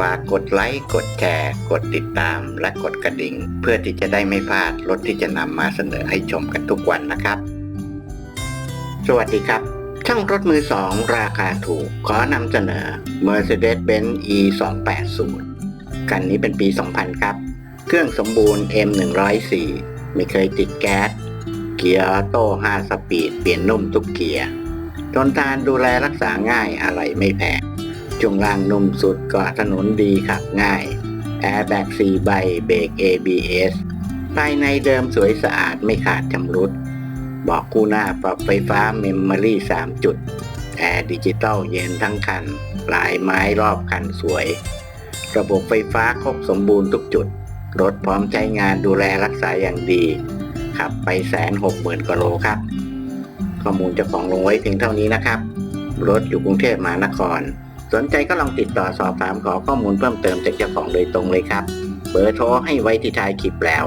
ฝากกดไลค์ กดแชร์ กดติดตาม และกดกระดิ่ง เพื่อที่จะได้ไม่พลาดรถที่จะนำมาเสนอให้ชมกันทุกวันนะครับ สวัสดีครับ ช่างรถมือสองราคาถูก ขอนำเสนอ Mercedes-Benz E 2 8 0คันนี้เป็นปี 2000 ครับ เครื่องสมบูรณ์ M 1 0 4 ไม่เคยติดแก๊ส เกียร์ออโต้ 5 สปีด เปลี่ยนนุ่มทุกเกียร์ทนทานดูแลรักษาง่ายอะไรไม่แพง ช่วงล่างนุ่มสุดเกาะถนนดีขับง่ายแอร์แบ็ก4ใบเบรก ABS ภายในเดิมสวยสะอาดไม่ขาดชำรุด บอกคู่หน้าปรับไฟฟ้าเมมโมรี่ 3 จุด แอร์ดิจิตอลเย็นทั้งคันลายไม้รอบคันสวย ระบบไฟฟ้าครบสมบูรณ์ทุกจุด รถพร้อมใช้งานดูแลรักษาอย่างดี ขับไปแสนหกหมื่นกโลครับ ข้อมูลเจ้าของลงไว้เพียงเท่านี้นะครับ รถอยู่กรุงเทพมหานคร สนใจก็ลองติดต่อสอบถามขอข้อมูลเพิ่มเติมจากเจ้าของโดยตรงเลยครับ เบอร์โทรให้ไว้ที่ท้ายคลิปแล้ว